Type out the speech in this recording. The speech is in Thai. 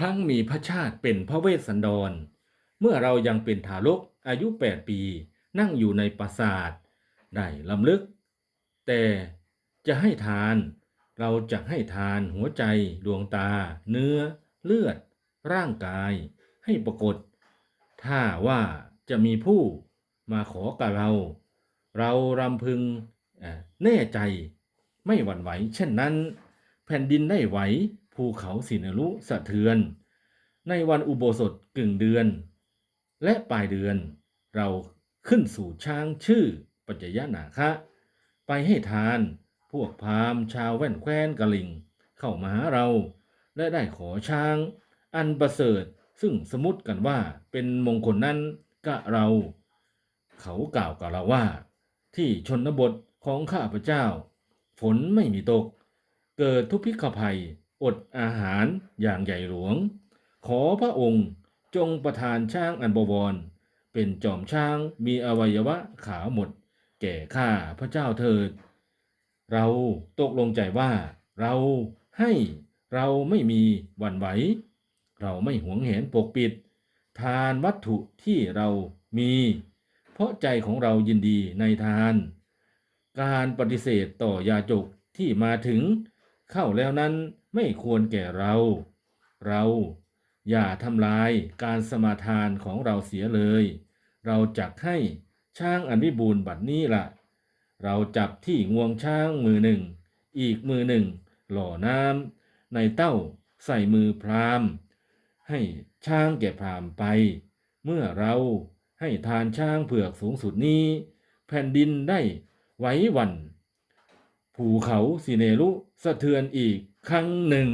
ครั้งมีพระชาติเป็นพระเวสสันดร เมื่อเรายังเป็นทารกอายุ 8 ปี นั่งอยู่ในปราสาทได้ลำลึก แต่จะให้ทาน เราจะให้ทานหัวใจ ดวงตา เนื้อ เลือด ร่างกาย ให้ปรากฏ ถ้าว่าจะมีผู้มาขอกับเรา เรารำพึงแน่ใจ ไม่หวั่นไหว เช่นนั้น แผ่นดินได้ไหว ภูเขาสินรุสะเทือน ในวันอุโบสถกึ่งเดือน และปลายเดือน เราขึ้นสู่ช้างชื่อปัจจยนาคะ ไปให้ทาน พวกพราหมณ์ชาวแว่นแคว้นกะลิง เข้ามาหาเรา และได้ขอช้าง อันประเสริฐซึ่งสมมติกันว่าเป็นมงคลนั้นกะเรา เขากล่าวกับเราว่า ที่ชนบทของข้าพเจ้า ฝนไม่มีตก เกิดทุพพิกภัย อดอาหารอย่างใหญ่หลวง ขอพระองค์จงประทานช้างอันบวร เป็นจอมช้างมีอวัยวะขาวหมด แก่ข้าพระเจ้าเถิด เราตกลงใจว่า เราให้เราไม่มีวันไหว เราไม่หวงแหนปกปิด ทานวัตถุที่เรามี เพราะใจของเรายินดีในทาน การปฏิเสธต่อยาจกที่มาถึง เข้าแล้วนั้นไม่ควรแก่เรา เราอย่าทำลายการสมาทานของเราเสียเลย เราจักให้ช้างอันวิบูรณ์บัดนี้ละเราจับที่งวงช้างมือหนึ่ง อีกมือหนึ่ง หล่อน้ำในเต้าใส่มือพรามให้ช้างแก่พรามไป เมื่อเราให้ทานช้างเผือกสูงสุดนี้ แผ่นดินได้ไว้วัน ภูเขาสิเนรุสะเทือนอีกครั้งหนึ่ง